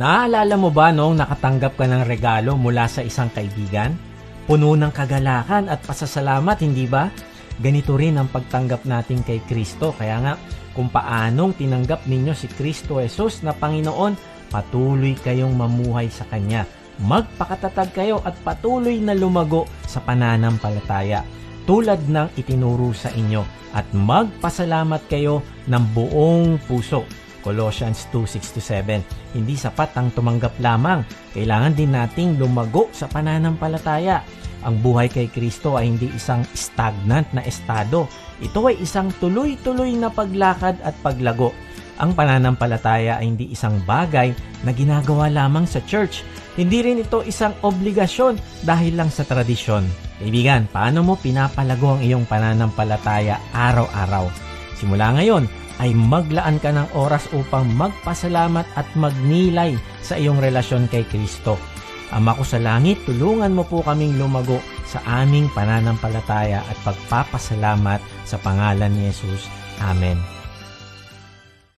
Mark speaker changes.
Speaker 1: Naaalala mo ba noong nakatanggap ka ng regalo mula sa isang kaibigan? Puno ng kagalakan at pasasalamat, hindi ba? Ganito rin ang pagtanggap natin kay Kristo. Kaya nga, kung paanong tinanggap ninyo si Kristo Jesus na Panginoon, patuloy kayong mamuhay sa Kanya. Magpakatatag kayo at patuloy na lumago sa pananampalataya tulad ng itinuro sa inyo at magpasalamat kayo ng buong puso. Colossians 2:6-7. Hindi sapat ang tumanggap lamang. Kailangan din nating lumago sa pananampalataya. Ang buhay kay Kristo ay hindi isang stagnant na estado. Ito ay isang tuloy-tuloy na paglakad at paglago. Ang pananampalataya ay hindi isang bagay na ginagawa lamang sa church. Hindi rin ito isang obligasyon dahil lang sa tradisyon. Kaibigan, paano mo pinapalago ang iyong pananampalataya araw-araw? Simula ngayon, ay maglaan ka ng oras upang magpasalamat at magnilay sa iyong relasyon kay Kristo. Ama ko sa langit, tulungan mo po kaming lumago sa aming pananampalataya at pagpapasalamat sa pangalan ni Jesus. Amen.